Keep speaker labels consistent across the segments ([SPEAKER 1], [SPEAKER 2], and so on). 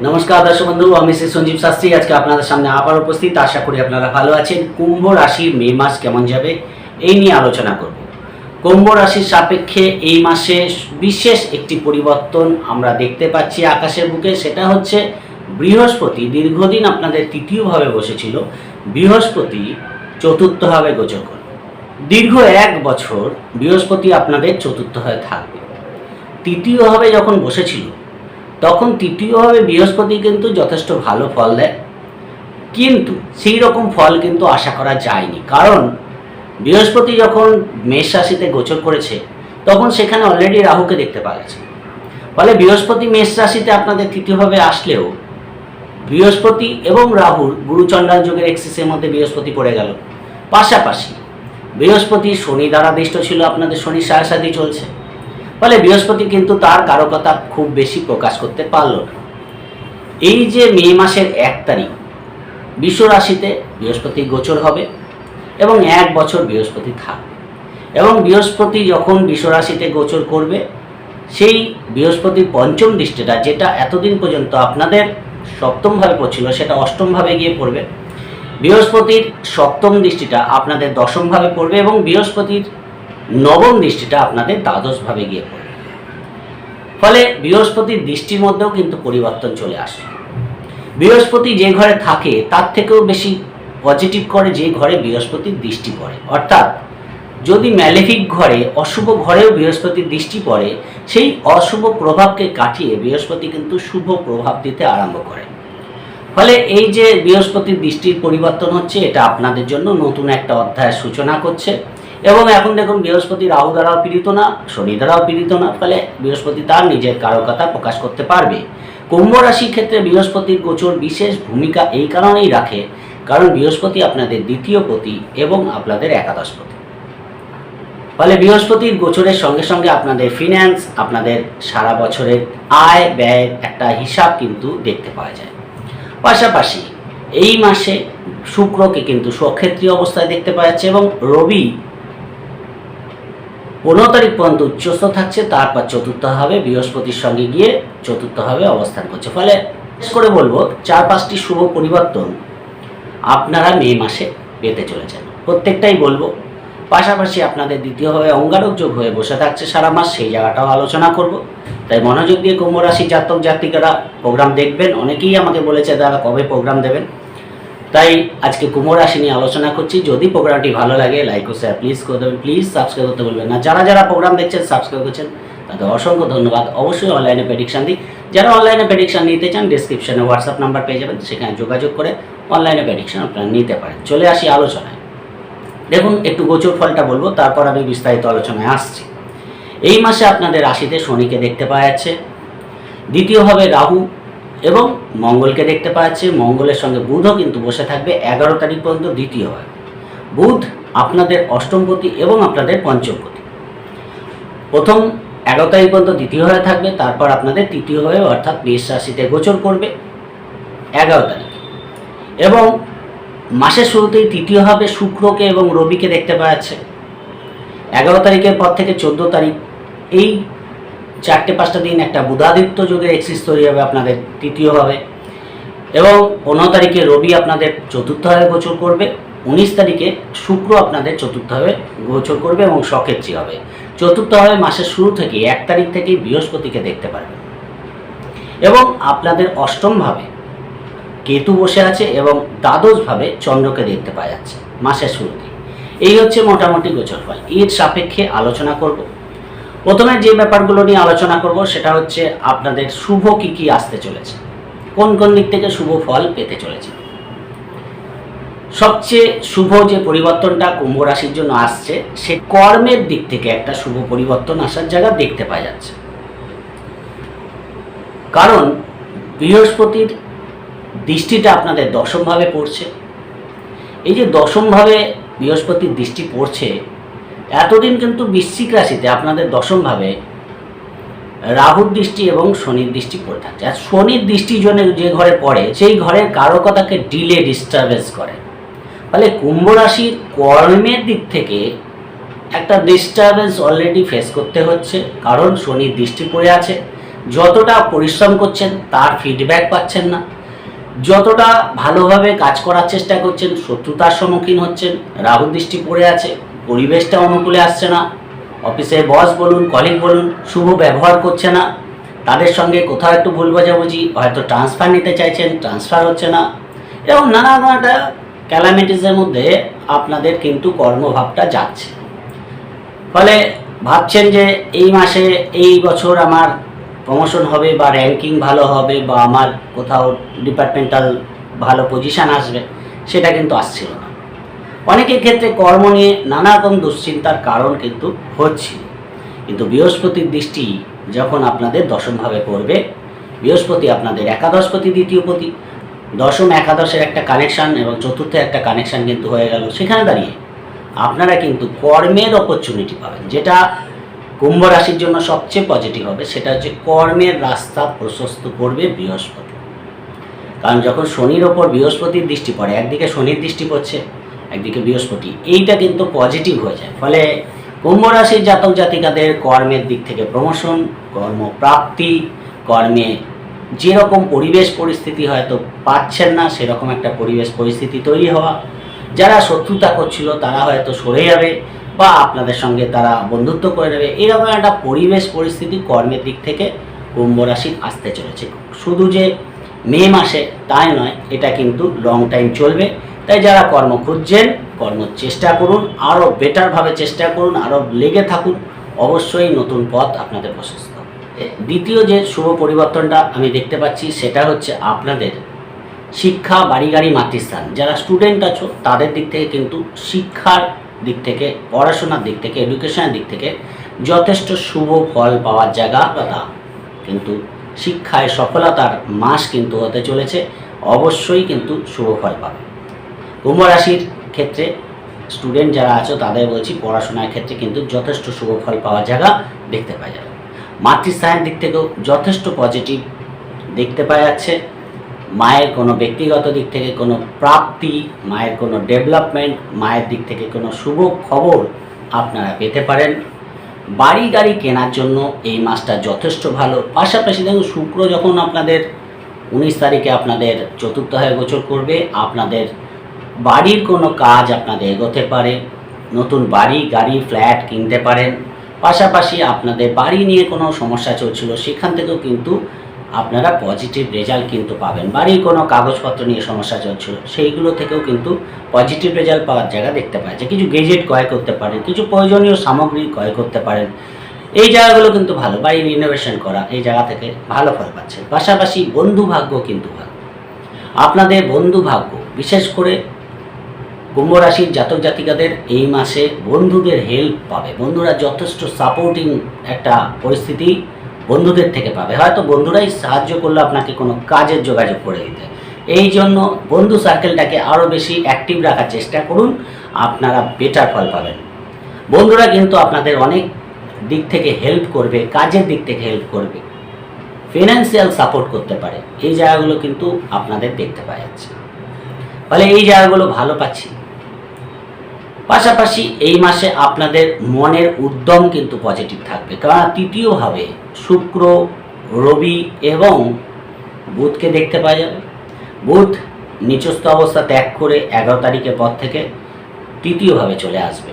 [SPEAKER 1] নমস্কার দর্শক বন্ধু, আমি শ্রী সঞ্জীব শাস্ত্রী। আজকে আপনাদের সামনে আবার উপস্থিত। আশা করি আপনারা ভালো আছেন। কুম্ভ রাশি মে মাস কেমন যাবে, এই নিয়ে আলোচনা করব। কুম্ভ রাশির সাপেক্ষে এই মাসে বিশেষ একটি পরিবর্তন আমরা দেখতে পাচ্ছি আকাশের বুকে। সেটা হচ্ছে বৃহস্পতি দীর্ঘদিন আপনাদের তৃতীয়ভাবে বসেছিল। বৃহস্পতি চতুর্থভাবে গোচর দীর্ঘ এক বছর বৃহস্পতি আপনাদের চতুর্থভাবে থাকবে। তৃতীয়ভাবে যখন বসেছিল তখন তৃতীয়ভাবে বৃহস্পতি কিন্তু যথেষ্ট ভালো ফল দেয়। কিন্তু সেই রকম ফল কিন্তু আশা করা যায়নি। কারণ বৃহস্পতি যখন মেষ রাশিতে গোচর করেছে, তখন সেখানে অলরেডি রাহুকে দেখতে পাওয়া ফলে বৃহস্পতি মেষ রাশিতে আপনাদের তৃতীয়ভাবে আসলেও বৃহস্পতি এবং রাহুর গুরুচন্ডাল যুগের এক্সিসের মধ্যে বৃহস্পতি পড়ে গেল। পাশাপাশি বৃহস্পতি শনি দ্বারা দিষ্ট ছিল, আপনাদের শনি সায়াসাদি চলছে। ফলে বৃহস্পতি কিন্তু তার কারকতা খুব বেশি প্রকাশ করতে পারল না। এই যে মে মাসের এক তারিখ, বিশ্ব রাশিতে বৃহস্পতি গোচর হবে এবং এক বছর বৃহস্পতি থাকবে। এবং বৃহস্পতি যখন বিশ্ব রাশিতে গোচর করবে, সেই বৃহস্পতির পঞ্চম দৃষ্টিটা যেটা এতদিন পর্যন্ত আপনাদের সপ্তমভাবে পড়ছিল, সেটা অষ্টমভাবে গিয়ে পড়বে। বৃহস্পতির সপ্তম দৃষ্টিটা আপনাদের দশমভাবে পড়বে এবং বৃহস্পতির নবম দৃষ্টিটা আপনাদের দ্বাদশভাবে গিয়ে পড়বে। ফলে বৃহস্পতির দৃষ্টির মধ্যেও কিন্তু পরিবর্তন চলে আসে। বৃহস্পতি যে ঘরে থাকে, তার থেকেও বেশি পজিটিভ করে যে ঘরে বৃহস্পতির দৃষ্টি পড়ে। অর্থাৎ, যদি ম্যালেফিক ঘরে, অশুভ ঘরেও বৃহস্পতির দৃষ্টি পড়ে, সেই অশুভ প্রভাবকে কাটিয়ে বৃহস্পতি কিন্তু শুভ প্রভাব দিতে আরম্ভ করে। ফলে এই যে বৃহস্পতির দৃষ্টির পরিবর্তন হচ্ছে, এটা আপনাদের জন্য নতুন একটা অধ্যায়ের সূচনা করছে। এবং এখন দেখুন বৃহস্পতি রাহু দ্বারাও পীড়িত না, শনি দ্বারাও পীড়িত না, ফলে বৃহস্পতি তার নিজের কারকতা প্রকাশ করতে পারবে। কুম্ভ রাশির ক্ষেত্রে বৃহস্পতির গোচর বিশেষ ভূমিকা এই কারণেই রাখে, কারণ বৃহস্পতি আপনাদের দ্বিতীয় পতি এবং আপনাদের একাদশ পতি। ফলে বৃহস্পতির গোচরের সঙ্গে সঙ্গে আপনাদের ফিন্যান্স আপনাদের সারা বছরের আয়, ব্যয়ের একটা হিসাব কিন্তু দেখতে পাওয়া যায়। পাশাপাশি এই মাসে শুক্রকে কিন্তু স্বক্ষেত্রীয় অবস্থায় দেখতে পাওয়া যাচ্ছে এবং রবি পনেরো তারিখ পর্যন্ত উচ্চস্থ থাকছে, তারপর চতুর্থ হবে, বৃহস্পতির সঙ্গে গিয়ে চতুর্থ হবে, অবস্থান করছে। ফলে করে বলব, চার পাঁচটি শুভ পরিবর্তন আপনারা মে মাসে পেতে চলেছেন। প্রত্যেকটাই বলব। পাশাপাশি আপনাদের দ্বিতীয়ভাবে অঙ্গারক যোগ হয়ে বসে থাকছে সারা মাস, সেই জায়গাটাও আলোচনা করব। তাই মনোযোগ দিয়ে কুম্ভ রাশি জাতক জাতিকারা প্রোগ্রাম দেখবেন। অনেকেই আমাকে বলেছে, দাদা, কবে প্রোগ্রাম দেবেন? তাই আজকে কুম্ভ রাশি নিয়ে আলোচনা করছি। যদি প্রোগ্রামটি ভালো লাগে লাইক ও শেয়ার প্লিজ করে দেবেন। প্লিজ সাবস্ক্রাইব করতে বলবেন না। যারা যারা প্রোগ্রাম দেখছেন সাবস্ক্রাইব করছেন, তাদের অসংখ্য ধন্যবাদ। অবশ্যই অনলাইনে প্রেডিকশান দিই। যারা অনলাইনে প্রেডিকশান নিতে চান ডিসক্রিপশনে হোয়াটসঅ্যাপ নাম্বার পেয়ে যাবেন। সেখানে যোগাযোগ করে অনলাইনে প্রেডিকশান আপনারা নিতে পারেন। চলে আসি আলোচনায়। দেখুন, একটু গোচর ফলটা বলব, তারপর আমি বিস্তারিত আলোচনায় আসছি। এই মাসে আপনাদের রাশিতে শনিকে দেখতে পাওয়া যাচ্ছে। দ্বিতীয়ভাবে রাহু। এবং মঙ্গলকে দেখতে পাওয়া যাচ্ছে মঙ্গলের সঙ্গে বুধও কিন্তু বসে থাকবে। এগারো তারিখ পর্যন্ত দ্বিতীয় হয়। বুধ আপনাদের অষ্টমপতি এবং আপনাদের পঞ্চমপতি। প্রথম এগারো তারিখ পর্যন্ত দ্বিতীয় হয়ে থাকবে। তারপর আপনাদের তৃতীয় হয়ে অর্থাৎ মেষ রাশিতে গোচর করবে এগারো তারিখ। এবং মাসের শুরুতেই তৃতীয় হবে শুক্রকে এবং রবিকে দেখতে পাওয়া যাচ্ছে এগারো তারিখের পর থেকে চোদ্দ তারিখ এই চারটে পাঁচটা দিন একটা বুধাদিত্য যুগের এক্সিস তৈরি হবে আপনাদের তৃতীয় হবে এবং পনেরো তারিখে রবি আপনাদের চতুর্থভাবে গোচর করবে, উনিশ তারিখে শুক্র আপনাদের চতুর্থভাবে গোচর করবে এবং সক্ষেত্রী হবে। চতুর্থভাবে মাসের শুরু থেকে এক তারিখ থেকেই বৃহস্পতিকে দেখতে পারবেন। এবং আপনাদের অষ্টমভাবে কেতু বসে আছে এবং দ্বাদশভাবে চন্দ্রকে দেখতে পাওয়া যাচ্ছে মাসের শুরুতে। এই হচ্ছে মোটামুটি গোচর ফল এর সাপেক্ষে আলোচনা করব। প্রথমে যে ব্যাপারগুলো নিয়ে আলোচনা করব, সেটা হচ্ছে আপনাদের শুভ কি কি আসতে চলেছে? কোন কোন দিক থেকে শুভ ফল পেতে চলেছে? সবচেয়ে শুভ যে পরিবর্তনটা কুম্ভ রাশির জন্য আসছে, সে কর্মের দিক থেকে একটা শুভ পরিবর্তন আসার জায়গা দেখতে পাওয়া যাচ্ছে। কারণ বৃহস্পতির দৃষ্টিটা আপনাদের দশমভাবে পড়ছে। এই যে দশমভাবে বৃহস্পতির দৃষ্টি পড়ছে এতদিন কিন্তু বৃশ্চিক রাশিতে আপনাদের দশমভাবে রাহুর দৃষ্টি এবং শনির দৃষ্টি পড়ে থাকছে। আর শনির দৃষ্টি জন্য যে ঘরে পড়ে, সেই ঘরের কারকতাকে ডিলে ডিস্টারবেন্স করে। ফলে কুম্ভ রাশির কর্মের দিক থেকে একটা ডিস্টারবেন্স অলরেডি ফেস করতে হচ্ছে, কারণ শনির দৃষ্টি পড়ে আছে। যতটা পরিশ্রম করছেন, তার ফিডব্যাক পাচ্ছেন না। যতটা ভালোভাবে কাজ করার চেষ্টা করছেন, শত্রুতার সম্মুখীন হচ্ছেন রাহু দৃষ্টি পড়ে আছে। পরিবেশটা অনুকূলে আসছে না। অফিসে বস বলুন কলিগ বলুন, শুভ ব্যবহার করছে না। তাদের সঙ্গে কোথাও একটু ভুল বোঝাবুঝি, হয়তো ট্রান্সফার নিতে চাইছেন ট্রান্সফার হচ্ছে না। এরকম নানা একটা ক্যালামিটিসের মধ্যে আপনাদের কিন্তু কর্মভাবটা যাচ্ছে। ফলে ভাবছেন যে এই মাসে এই বছর আমার প্রমোশন হবে বা র্যাঙ্কিং ভালো হবে বা আমার কোথাও ডিপার্টমেন্টাল ভালো পজিশন আসবে, সেটা কিন্তু আসছিল না। অনেকের ক্ষেত্রে কর্ম নিয়ে নানা রকম দুশ্চিন্তার কারণ কিন্তু হচ্ছে। কিন্তু বৃহস্পতির দৃষ্টি যখন আপনাদের দশমভাবে পড়বে, বৃহস্পতি আপনাদের একাদশপতি দ্বিতীয়পতি দশম একাদশের একটা কানেকশান এবং চতুর্থে একটা কানেকশান কিন্তু হয়ে গেল সেখানে দাঁড়িয়ে। আপনারা কিন্তু কর্মের অপরচুনিটি পাবেন। যেটা কুম্ভ রাশির জন্য সবচেয়ে পজিটিভ হবে, সেটা হচ্ছে কর্মের রাস্তা প্রশস্ত করবে বৃহস্পতি। কারণ যখন শনির ওপর বৃহস্পতির দৃষ্টি পড়ে, একদিকে শনির দৃষ্টি পড়ছে একদিকে বৃহস্পতি, এইটা কিন্তু পজিটিভ হয়ে যায়। ফলে কুম্ভ রাশির জাতক জাতিকাদের কর্মের দিক থেকে প্রমোশন কর্মপ্রাপ্তি, কর্মে যেরকম পরিবেশ পরিস্থিতি হয়তো পাচ্ছেন না, সেরকম একটা পরিবেশ পরিস্থিতি তৈরি হওয়া। যারা শত্রুতা করছিল, তারা হয়তো সরে যাবে বা আপনাদের সঙ্গে তারা বন্ধুত্ব করে নেবে। এরকম একটা পরিবেশ পরিস্থিতি কর্মের দিক থেকে কুম্ভ রাশির আসতে চলেছে। শুধু যে মে মাসে তাই নয়, এটা কিন্তু লং টাইম চলবে। তাই যারা কর্ম খুঁজছেন, কর্ম চেষ্টা করুন আরও বেটারভাবে চেষ্টা করুন আরও লেগে থাকুন, অবশ্যই নতুন পথ আপনাদের প্রশস্ত। দ্বিতীয় যে শুভ পরিবর্তনটা আমি দেখতে পাচ্ছি, সেটা হচ্ছে আপনাদের শিক্ষা বাড়ি গাড়ি মাতৃস্থান। যারা স্টুডেন্ট আছো, তাদের দিক থেকে কিন্তু শিক্ষার দিক থেকে, পড়াশোনার দিক থেকে এডুকেশনের দিক থেকে যথেষ্ট শুভ ফল পাওয়ার জায়গা কথা কিন্তু শিক্ষায় সফলতার মাস কিন্তু হতে চলেছে, অবশ্যই কিন্তু শুভ ফল পাবে। কুম্ভ রাশির ক্ষেত্রে স্টুডেন্ট যারা আছো, তাদের বলছি পড়াশোনার ক্ষেত্রে কিন্তু যথেষ্ট শুভ ফল পাওয়ার জায়গা দেখতে পাওয়া যাবে। মাতৃস্থানের দিক থেকেও যথেষ্ট পজিটিভ দেখতে পাওয়া যাচ্ছে। মায়ের কোনো ব্যক্তিগত দিক থেকে কোনো প্রাপ্তি, মায়ের কোনো ডেভেলপমেন্ট মায়ের দিক থেকে কোনো শুভ খবর আপনারা পেতে পারেন। বাড়ি গাড়ি কেনার জন্য এই মাসটা যথেষ্ট ভালো। পাশাপাশি দেখুন, শুক্র যখন আপনাদের উনিশ তারিখে আপনাদের চতুর্থ হয়ে গোচর করবে, আপনাদের বাড়ির কোনো কাজ আপনাদের এগোতে পারে, নতুন বাড়ি, গাড়ি, ফ্ল্যাট কিনতে পারেন, পাশাপাশি আপনাদের বাড়ি নিয়ে কোনো সমস্যা চলছিল, সেখান থেকেও কিন্তু আপনারা পজিটিভ রেজাল্ট কিন্তু পাবেন। বাড়ির কোনো কাগজপত্র নিয়ে সমস্যা চলছিল, সেইগুলো থেকেও কিন্তু পজিটিভ রেজাল্ট পাওয়ার জায়গা দেখতে পাওয়া কিছু গেজেট ক্রয় করতে পারেন, কিছু প্রয়োজনীয় সামগ্রী ক্রয় করতে পারেন। এই জায়গাগুলো কিন্তু ভালো বাড়ি রিনোভেশন করা, এই জায়গা থেকে ভালো ফল পাচ্ছেন। পাশাপাশি বন্ধু ভাগ্য কিন্তু ভালো। আপনাদের বন্ধু ভাগ্য বিশেষ করে কুম্ভ রাশির জাতক জাতিকাদের এই মাসে বন্ধুদের হেল্প পাবে। বন্ধুরা যথেষ্ট সাপোর্টিং একটা পরিস্থিতি বন্ধুদের থেকে পাবে। হয়তো বন্ধুরাই সাহায্য করল আপনাকে কোনো কাজের যোগাযোগ করে দিতে। এই জন্য বন্ধু সার্কেলটাকে আরও বেশি অ্যাক্টিভ রাখার চেষ্টা করুন, আপনারা বেটার ফল পাবেন। বন্ধুরা কিন্তু আপনাদের অনেক দিক থেকে হেল্প করবে, কাজের দিক থেকে হেল্প করবে। ফিনান্সিয়াল সাপোর্ট করতে পারে। এই জায়গাগুলো কিন্তু আপনাদের দেখতে পাওয়া যাচ্ছে। ফলে এই জায়গাগুলো ভালো পাচ্ছি। পাশাপাশি এই মাসে আপনাদের মনের উদ্যম কিন্তু পজিটিভ থাকবে। কারণ তৃতীয়ভাবে শুক্র, রবি এবং বুধকে দেখতে পাওয়া যাবে। বুধ নিচস্থ অবস্থা ত্যাগ করে এগারো তারিখের পর থেকে তৃতীয়ভাবে চলে আসবে।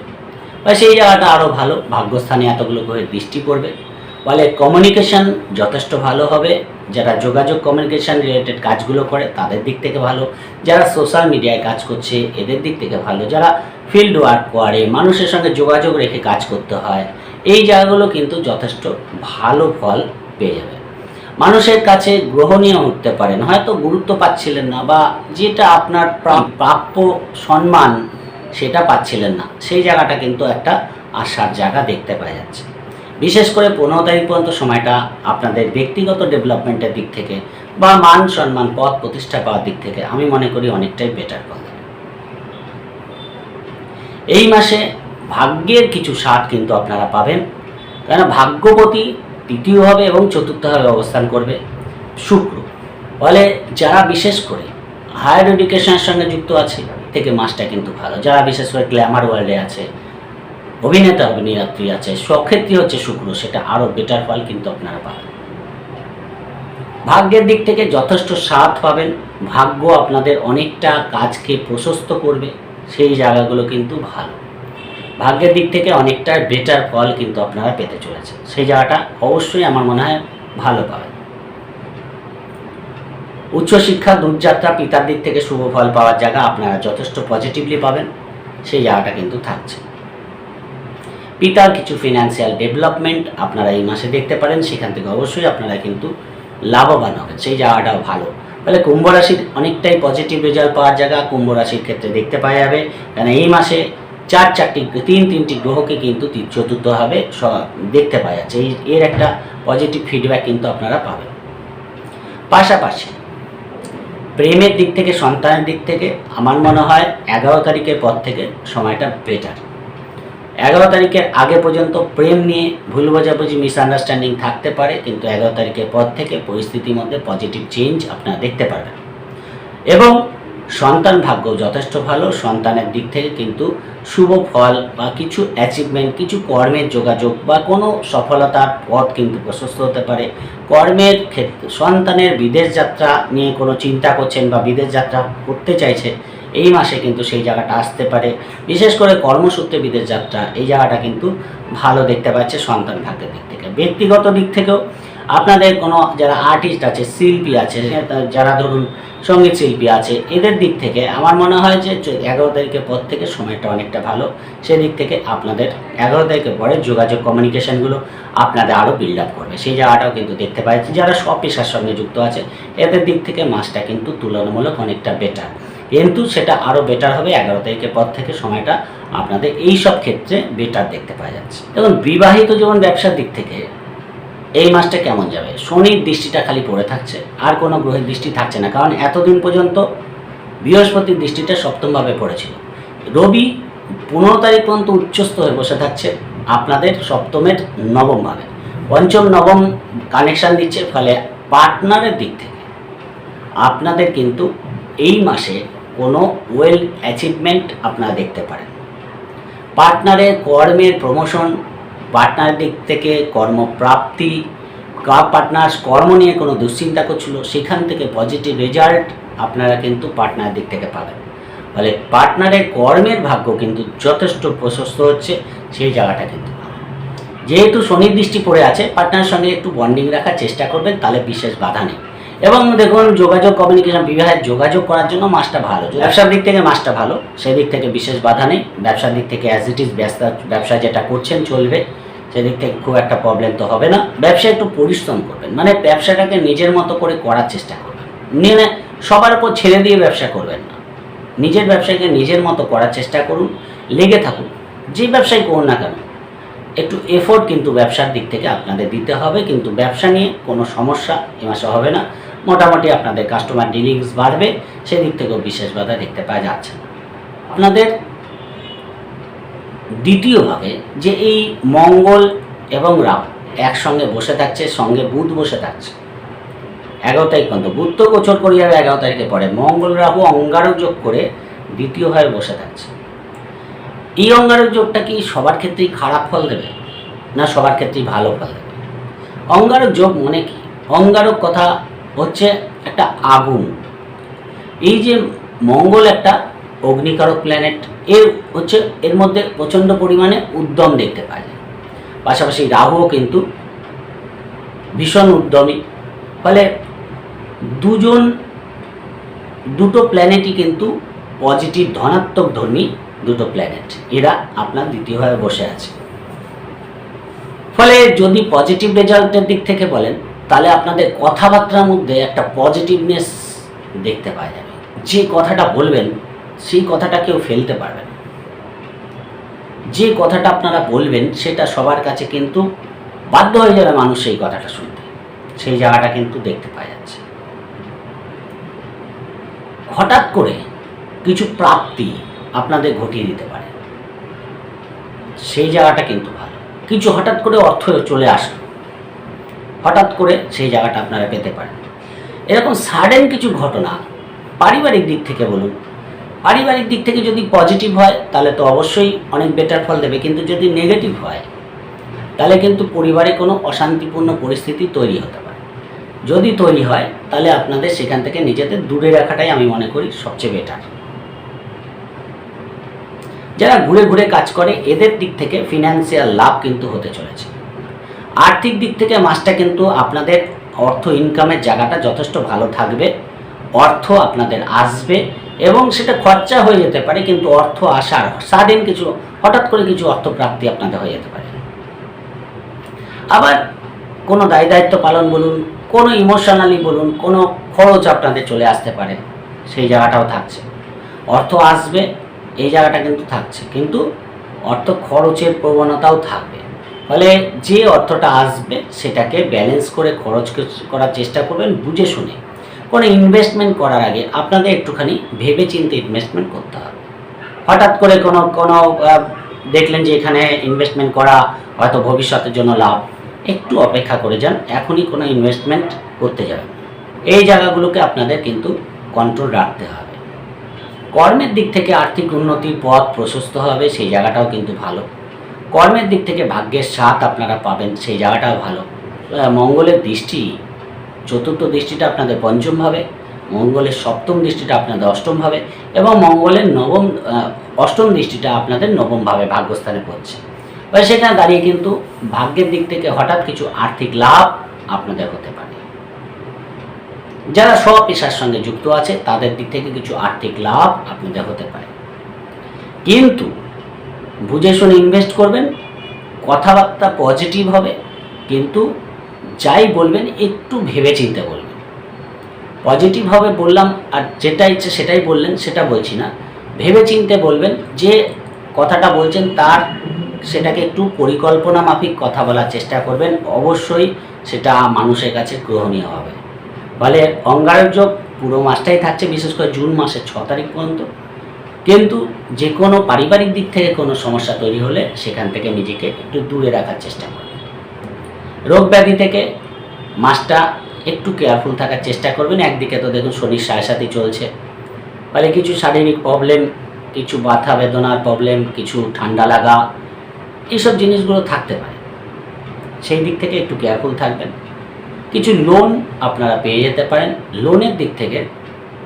[SPEAKER 1] সেই জায়গাটা আরও ভালো। ভাগ্যস্থানে এতগুলো গ্রহের বৃষ্টি পড়বে। ফলে কমিউনিকেশন যথেষ্ট ভালো হবে। যারা যোগাযোগ কমিউনিকেশন রিলেটেড কাজগুলো করে, তাদের দিক থেকে ভালো। যারা সোশ্যাল মিডিয়ায় কাজ করছে, এদের দিক থেকে ভালো। যারা ফিল্ড ওয়ার্ক করে, মানুষের সঙ্গে যোগাযোগ রেখে কাজ করতে হয়, এই জায়গাগুলো কিন্তু যথেষ্ট ভালো ফল পেয়ে যাবে। মানুষের কাছে গ্রহণীয় উঠতে পারেন হয়তো গুরুত্ব পাচ্ছিলেন না বা যেটা আপনার প্রা- প্রাপ্য সম্মান, সেটা পাচ্ছিলেন না। সেই জায়গাটা কিন্তু একটা আশার জায়গা দেখতে পাওয়া যাচ্ছে। বিশেষ করে পনেরো তারিখ পর্যন্ত সময়টা আপনাদের ব্যক্তিগত ডেভেলপমেন্টের দিক থেকে বা মান সম্মান পদ প্রতিষ্ঠা পাওয়ার দিক থেকে আমি মনে করি অনেকটাই বেটার দেবে। এই মাসে ভাগ্যের কিছু স্বাদ কিন্তু আপনারা পাবেন। কেন ভাগ্যবতী তৃতীয়ভাবে এবং চতুর্থভাবে অবস্থান করবে শুক্র। ফলে যারা বিশেষ করে হায়ার এডুকেশনের সঙ্গে যুক্ত আছে থেকে মাসটা কিন্তু ভালো। যারা বিশেষ করে গ্ল্যামার ওয়ার্ল্ডে আছে অভিনেতা অভিনেত্রী আছে, সক্ষেত্রী হচ্ছে শুক্র, সেটা আরও বেটার ফল কিন্তু আপনারা পাবেন। ভাগ্যের দিক থেকে যথেষ্ট সাথ পাবেন, ভাগ্য আপনাদের অনেকটা কাজকে প্রশস্ত করবে, সেই জায়গাগুলো কিন্তু ভালো। ভাগ্যের দিক থেকে অনেকটা বেটার ফল কিন্তু আপনারা পেতে চলেছেন, সেই জায়গাটা অবশ্যই আমার মনে হয় ভালো পাবেন। উচ্চশিক্ষা, দূরযাত্রা পিতার দিক থেকে শুভ ফল পাওয়ার জায়গা আপনারা যথেষ্ট পজিটিভলি পাবেন, সেই জায়গাটা কিন্তু থাকছে। পিতার কিছু ফিনান্সিয়াল ডেভেলপমেন্ট আপনারা এই মাসে দেখতে পারেন, সেখান থেকে অবশ্যই আপনারা কিন্তু লাভবান হবেন, সেই জায়গাটাও ভালো। ফলে কুম্ভ রাশির অনেকটাই পজিটিভ রেজাল্ট পাওয়ার জায়গা, কুম্ভ রাশির ক্ষেত্রে দেখতে পাওয়া যাবে। কারণ এই মাসে চার চারটি, তিন তিনটি গ্রহকে কিন্তু চতুর্থভাবে স- দেখতে পাওয়া যাচ্ছে। এই, এর একটা পজিটিভ ফিডব্যাক কিন্তু আপনারা পাবেন। পাশাপাশি প্রেমের দিক থেকে, সন্তানের দিক থেকে, আমার মনে হয় এগারো তারিখের পর থেকে সময়টা বেটার এগারো তারিখের আগে পর্যন্ত প্রেম নিয়ে ভুল বোঝাবুঝি মিসআন্ডারস্ট্যান্ডিং থাকতে পারে, কিন্তু এগারো তারিখের পর থেকে পরিস্থিতির মধ্যে পজিটিভ চেঞ্জ আপনারা দেখতে পারবেন। এবং সন্তান ভাগ্য যথেষ্ট ভালো, সন্তানের দিক থেকে কিন্তু শুভ ফল বা কিছু অ্যাচিভমেন্ট কিছু কর্মের যোগাযোগ বা কোনো সফলতার পথ কিন্তু প্রশস্ত হতে পারে। কর্মের ক্ষেত্রে সন্তানের বিদেশ যাত্রা নিয়ে কোনো চিন্তা করছেন বা বিদেশ যাত্রা করতে চাইছে এই মাসে কিন্তু সেই জায়গাটা আসতে পারে। বিশেষ করে কর্মসূত্রে বিদেশ যাত্রা, এই জায়গাটা কিন্তু ভালো দেখতে পাচ্ছে সন্তান ভাগ্যের দিক থেকে। ব্যক্তিগত দিক থেকেও আপনাদের কোনো যারা আর্টিস্ট আছে, শিল্পী আছে যারা ধরুন সংগীত শিল্পী আছে, এদের দিক থেকে আমার মনে হয় যে এগারো তারিখের পর থেকে সময়টা অনেকটা ভালো। সেদিক থেকে আপনাদের এগারো তারিখের পরে যোগাযোগ কমিউনিকেশনগুলো আপনাদের আরও বিল্ড আপ করবে। সেই জায়গাটাও কিন্তু দেখতে পাচ্ছি। যারা সব পেশার সঙ্গে যুক্ত আছে, এদের দিক থেকে মাসটা কিন্তু তুলনামূলক অনেকটা বেটার কিন্তু সেটা আরও বেটার হবে এগারো তারিখের পর থেকে সময়টা আপনাদের এই সব ক্ষেত্রে বেটার দেখতে পাওয়া যাচ্ছে। দেখুন, বিবাহিত যেমন ব্যবসার দিক থেকে এই মাসটা কেমন যাবে? শনির দৃষ্টিটা খালি পড়ে থাকছে, আর কোনো গ্রহের দৃষ্টি থাকছে না, কারণ এতদিন পর্যন্ত বৃহস্পতির দৃষ্টিটা সপ্তমভাবে পড়েছিল। রবি পনেরো তারিখ পর্যন্ত উচ্চস্থ হয়ে বসে থাকছে, আপনাদের সপ্তমের নবমভাবে। পঞ্চম, নবম কানেকশান দিচ্ছে, ফলে পার্টনারের দিক থেকে আপনাদের কিন্তু এই মাসে কোনো ওয়েল অ্যাচিভমেন্ট আপনারা দেখতে পারেন। পার্টনারের কর্মের প্রমোশন পার্টনারের দিক থেকে কর্মপ্রাপ্তি পার্টনার কর্ম নিয়ে কোনো দুশ্চিন্তা করছিল, সেখান থেকে পজিটিভ রেজাল্ট আপনারা কিন্তু পার্টনার দিক থেকে পাবেন। ফলে পার্টনারের কর্মের ভাগ্য কিন্তু যথেষ্ট প্রশস্ত হচ্ছে, সেই জায়গাটা কিন্তু যেহেতু শনির দৃষ্টি পড়ে আছে পার্টনারের সঙ্গে একটু বন্ডিং রাখার চেষ্টা করবেন, তাহলে বিশেষ বাধা নেই। এবং দেখুন, যোগাযোগ কমিউনিকেশন বিবাহের যোগাযোগ করার জন্য মাসটা ভালো। ব্যবসার দিক থেকে মাসটা ভালো সেদিক থেকে বিশেষ বাধা নেই। ব্যবসার দিক থেকে অ্যাজ ইট ইজ ব্যবসা ব্যবসা যেটা করছেন চলবে সেদিক থেকে খুব একটা প্রবলেম তো হবে না। ব্যবসা একটু পরিশ্রম করবেন মানে ব্যবসাটাকে নিজের মতো করে করার চেষ্টা করবেন। নিয়ে সবার উপর ছেড়ে দিয়ে ব্যবসা করবেন না। নিজের ব্যবসাকে নিজের মতো করার চেষ্টা করুন, লেগে থাকুন, যে ব্যবসায় করুন না কেন। একটু এফোর্ট কিন্তু ব্যবসার দিক থেকে আপনাদের দিতে হবে, কিন্তু ব্যবসা নিয়ে কোনো সমস্যা এ মাসে হবে না। মোটামুটি আপনাদের কাস্টমার ডিলিংস বাড়বে, সেদিক থেকেও বিশেষ বাধা দেখতে পাওয়া যাচ্ছে। আপনাদের দ্বিতীয়ভাবে যে এই মঙ্গল এবং রাহু একসঙ্গে বসে থাকছে, সঙ্গে বুধ বসে থাকছে। এগারো তারিখ পর্যন্ত, বুধ তো গোচর করি যাবে এগারো তারিখে পরে, মঙ্গল রাহু অঙ্গারক যোগ করে দ্বিতীয়ভাবে বসে থাকছে। এই অঙ্গারক যোগটা কি সবার ক্ষেত্রেই খারাপ ফল দেবে, না সবার ক্ষেত্রেই ভালো ফল দেবে? অঙ্গারক যোগ মনে কি? অঙ্গারক কথা হচ্ছে একটা আগুন। এই যে মঙ্গল একটা অগ্নিকারক প্ল্যানেট এর হচ্ছে, এর মধ্যে প্রচণ্ড পরিমাণে উদ্যম দেখতে পাওয়া যায় পাশাপাশি রাহুও কিন্তু ভীষণ উদ্যমী। ফলে দুজন, দুটো প্ল্যানেটই কিন্তু পজিটিভ ধনাত্মক ধর্মী দুটো প্ল্যানেট এরা আপনার দ্বিতীয়ভাবে বসে আছে। ফলে যদি পজিটিভ রেজাল্টের দিক থেকে বলেন তাহলে আপনাদের কথাবার্তার মধ্যে একটা পজিটিভনেস দেখতে পাওয়া যাবে যে কথাটা বলবেন, সেই কথাটা কেউ ফেলতে পারবে না। যে কথাটা আপনারা বলবেন, সেটা সবার কাছে কিন্তু বাধ্য হয়ে যাবে মানুষ সেই কথাটা শুনতে। সেই জায়গাটা কিন্তু দেখতে পাওয়া যাচ্ছে। হঠাৎ করে কিছু প্রাপ্তি আপনাদের ঘটিয়ে দিতে পারে। সেই জায়গাটা কিন্তু ভালো। কিছু হঠাৎ করে অর্থ চলে আসলো। হঠাৎ করে সেই জায়গাটা আপনারা পেতে পারেন। এরকম সাডেন কিছু ঘটনা পারিবারিক দিক থেকে বলুন, পারিবারিক দিক থেকে যদি পজিটিভ হয়, তাহলে তো অবশ্যই অনেক বেটার ফল দেবে। কিন্তু যদি নেগেটিভ হয়, তাহলে কিন্তু পরিবারে কোনো অশান্তিপূর্ণ পরিস্থিতি তৈরি হতে পারে। যদি তৈরি হয়, তাহলে আপনাদের সেখান থেকে নিজেদের দূরে রাখাটাই আমি মনে করি সবচেয়ে বেটার যারা ঘুরে ঘুরে কাজ করে, এদের দিক থেকে ফিনান্সিয়াল লাভ কিন্তু হতে চলেছে। আর্থিক দিক থেকে মাসটা কিন্তু আপনাদের অর্থ ইনকামের জায়গাটা যথেষ্ট ভালো থাকবে। অর্থ আপনাদের আসবে এবং সেটা খরচা হয়ে যেতে পারে, কিন্তু অর্থ আসার সাডেন কিছু, হঠাৎ করে কিছু অর্থ প্রাপ্তি আপনাদের হয়ে যেতে পারে। আবার কোনো দায় দায়িত্ব পালন বলুন, কোনো ইমোশনালি বলুন, কোনো খরচ আপনাদের চলে আসতে পারে, সেই জায়গাটাও থাকছে। অর্থ আসবে, এই জায়গাটা কিন্তু থাকছে, কিন্তু অর্থ খরচের প্রবণতাও থাকবে। ফলে যে অর্থটা আসবে, সেটাকে ব্যালেন্স করে খরচ করার চেষ্টা করবেন, বুঝে শুনে। কোনো ইনভেস্টমেন্ট করার আগে আপনাদের একটুখানি ভেবে চিন্তে ইনভেস্টমেন্ট করতে হবে। হঠাৎ করে কোনো কোনো দেখলেন যে এখানে ইনভেস্টমেন্ট করা, হয়তো ভবিষ্যতের জন্য লাভ। একটু অপেক্ষা করে যান, এখনই কোনো ইনভেস্টমেন্ট করতে যাবেন। এই জায়গাগুলোকে আপনাদের কিন্তু কন্ট্রোল রাখতে হবে। কর্মের দিক থেকে আর্থিক উন্নতির পথ প্রশস্ত হবে, সেই জায়গাটাও কিন্তু ভালো। কর্মের দিক থেকে ভাগ্যের সাথ আপনারা পাবেন, সেই জায়গাটাও ভালো। মঙ্গলের দৃষ্টি, চতুর্থ দৃষ্টিটা আপনাদের পঞ্চম ভাবে, মঙ্গলের সপ্তম দৃষ্টিটা আপনাদের অষ্টম ভাবে, এবং মঙ্গলের নবম অষ্টম দৃষ্টিটা আপনাদের নবম ভাবে ভাগ্যস্থানে পড়ছে। এবার সেখানে দাঁড়িয়ে কিন্তু ভাগ্যের দিক থেকে হঠাৎ কিছু আর্থিক লাভ আপনাদের হতে পারে। যারা স্বপেশার সঙ্গে যুক্ত আছে, তাদের দিক থেকে কিছু আর্থিক লাভ আপনাদের হতে পারে। কিন্তু বুঝে শুনে ইনভেস্ট করবেন, কথাবার্তা পজিটিভ হবে, কিন্তু যাই বলবেন, একটু ভেবে চিন্তে বলবেন। পজিটিভ হবে বললাম, আর যেটা ইচ্ছে সেটাই বললেন, সেটা বলছি না। ভেবে চিন্তে বলবেন, যে কথাটা বলছেন, তার সেটাকে একটু পরিকল্পনা মাফিক কথা বলার চেষ্টা করবেন, অবশ্যই সেটা মানুষের কাছে গ্রহণীয় হবে। ফলে অঙ্গারক যোগ পুরো মাসটাই থাকছে, বিশেষ করে জুন মাসের ছ তারিখ পর্যন্ত। কিন্তু যে কোনো পারিবারিক দিক থেকে কোনো সমস্যা তৈরি হলে সেখান থেকে নিজেকে একটু দূরে রাখার চেষ্টা করবেন রোগ ব্যাধি থেকে মাসটা একটু কেয়ারফুল থাকার চেষ্টা করবেন। একদিকে তো দেখুন শনির সাড়ে সাথে চলছে। ফলে কিছু শারীরিক প্রবলেম কিছু ব্যথা বেদনার প্রবলেম কিছু ঠান্ডা লাগা এইসব জিনিসগুলো থাকতে পারে। সেই দিক থেকে একটু কেয়ারফুল থাকবেন। কিছু লোন আপনারা পেয়ে যেতে পারেন। লোনের দিক থেকে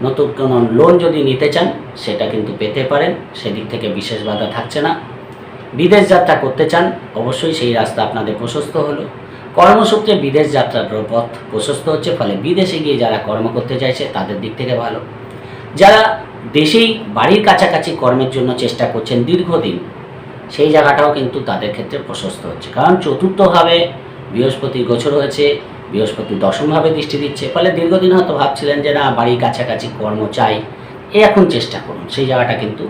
[SPEAKER 1] নতুন কোনো লোন যদি নিতে চান, সেটা কিন্তু পেতে পারেন, সেদিক থেকে বিশেষ বাধা থাকছে না। বিদেশ যাত্রা করতে চান, অবশ্যই সেই রাস্তা আপনাদের প্রশস্ত হলো। কর্মসূত্রে বিদেশ যাত্রার পথ প্রশস্ত হচ্ছে, ফলে বিদেশে গিয়ে যারা কর্ম করতে চাইছে, তাদের দিক থেকে ভালো। যারা দেশেই বাড়ির কাছাকাছি কর্মের জন্য চেষ্টা করছেন দীর্ঘদিন, সেই জায়গাটাও কিন্তু তাদের ক্ষেত্রে প্রশস্ত হচ্ছে। কারণ চতুর্থভাবে বৃহস্পতি গোচর হয়েছে বৃহস্পতি দশমভাবে দৃষ্টি দিচ্ছে, ফলে দীর্ঘদিন হয়তো ভাবছিলেন যে না, বাড়ির কাছাকাছি কর্ম চাই, এ এখন চেষ্টা করুন, সেই জায়গাটা কিন্তু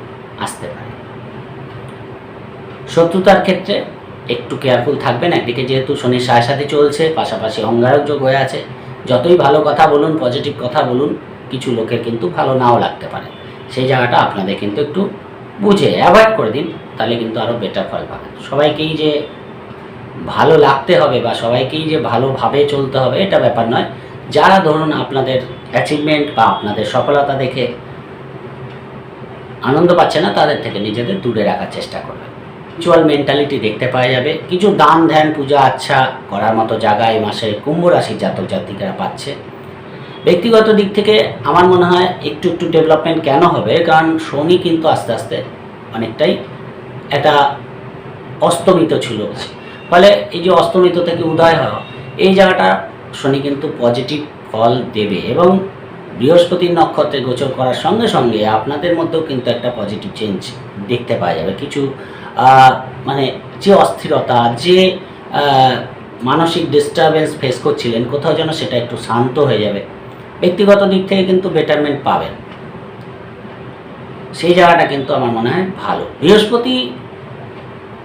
[SPEAKER 1] আসতে পারে। শত্রুতার ক্ষেত্রে একটু কেয়ারফুল থাকবেন, একদিকে যেহেতু শনির সাড়ে সাথে চলছে, পাশাপাশি অঙ্গারক যোগ হয়ে আছে, যতই ভালো কথা বলুন পজিটিভ কথা বলুন, কিছু লোকের কিন্তু ভালো নাও লাগতে পারে। সেই জায়গাটা আপনাদের কিন্তু একটু বুঝে অ্যাভয়েড করে দিন, তাহলে কিন্তু আরও বেটার ফল পাবেন। সবাইকেই যে ভালো লাগতে হবে বা সবাইকেই যে ভালোভাবে চলতে হবে, এটা ব্যাপার নয়। যারা ধরুন আপনাদের অ্যাচিভমেন্ট বা আপনাদের সফলতা দেখে আনন্দ পাচ্ছে না, তাদের থেকে নিজেদের দূরে রাখার চেষ্টা করবে রিচুয়াল মেন্টালিটি দেখতে পাওয়া যাবে। কিছু দান ধ্যান, পূজা আচ্ছা করার মতো জায়গা এই মাসে কুম্ভ রাশির জাতক জাতিকারা পাচ্ছে। ব্যক্তিগত দিক থেকে আমার মনে হয় একটু একটু ডেভেলপমেন্ট কেন হবে? কারণ শনি কিন্তু আস্তে আস্তে অনেকটাই একটা অস্তমিত ছিল। ফলে এই যে অস্তমিত থেকে উদয় হওয়া এই জায়গাটা শনি কিন্তু পজিটিভ ফল দেবে এবং বৃহস্পতির নক্ষত্রে গোচর করার সঙ্গে সঙ্গে আপনাদের মধ্যেও কিন্তু একটা পজিটিভ চেঞ্জ দেখতে পাওয়া যাবে। কিছু মানে যে অস্থিরতা, যে মানসিক ডিস্টারবেন্স ফেস করছিলেন, কোথাও যেন সেটা একটু শান্ত হয়ে যাবে। ব্যক্তিগত দিক থেকে কিন্তু বেটারমেন্ট পাবেন। সেই জায়গাটা কিন্তু আমার মনে হয় ভালো। বৃহস্পতি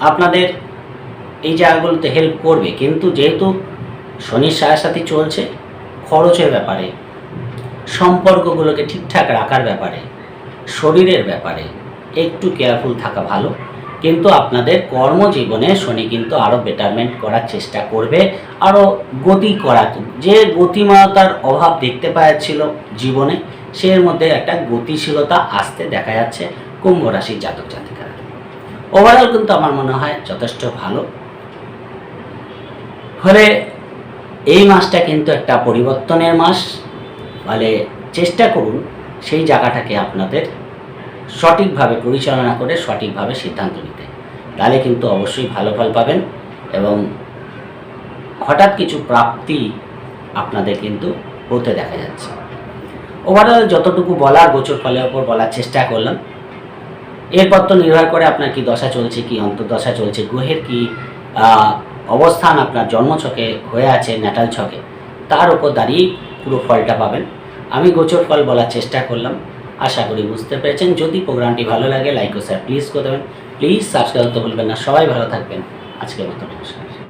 [SPEAKER 1] আপনাদের এই জায়গাগুলোতে হেল্প করবে। কিন্তু যেহেতু শনির সাথে চলছে, খরচের ব্যাপারে, সম্পর্কগুলোকে ঠিকঠাক রাখার ব্যাপারে, শরীরের ব্যাপারে একটু কেয়ারফুল থাকা ভালো। কিন্তু আপনাদের কর্মজীবনে শনি কিন্তু আরও বেটারমেন্ট করার চেষ্টা করবে আরও গতি করা, যে গতিময়তার অভাব দেখতে পাওয়া ছিল জীবনে, সের মধ্যে একটা গতিশীলতা আসতে দেখা যাচ্ছে কুম্ভ রাশির জাতক জাতিকারা। ওভারঅল কিন্তু আমার মনে হয় যথেষ্ট ভালো। ফলে এই মাসটা কিন্তু একটা পরিবর্তনের মাস। ফলে চেষ্টা করুন সেই জায়গাটাকে আপনাদের সঠিকভাবে পরিচালনা করে সঠিকভাবে সিদ্ধান্ত নিতে। তাহলে কিন্তু অবশ্যই ভালো ফল পাবেন এবং হঠাৎ কিছু প্রাপ্তি আপনাদের কিন্তু হতে দেখা যাচ্ছে। ওভারঅল যতটুকু বলার গোচর ফলের ওপর বলার চেষ্টা করলাম। এরপর তো নির্ভর করে আপনার কি দশা চলছে, কি অন্তর্দশা চলছে, গ্রহের কি অবস্থান আপনার জন্মছকে হয়ে আছে ন্যাটাল ছকে। তার উপর দাঁড়িয়ে পুরো ফলটা পাবেন। আমি গোচর ফল বলার চেষ্টা করলাম। আশা করি বুঝতে পেরেছেন। যদি প্রোগ্রামটি ভালো লাগে লাইক ও শেয়ার প্লিজ করে দেবেন। প্লিজ সাবস্ক্রাইব করতে ভুলবেন না। সবাই ভালো থাকবেন। আজকের মতো নমস্কার।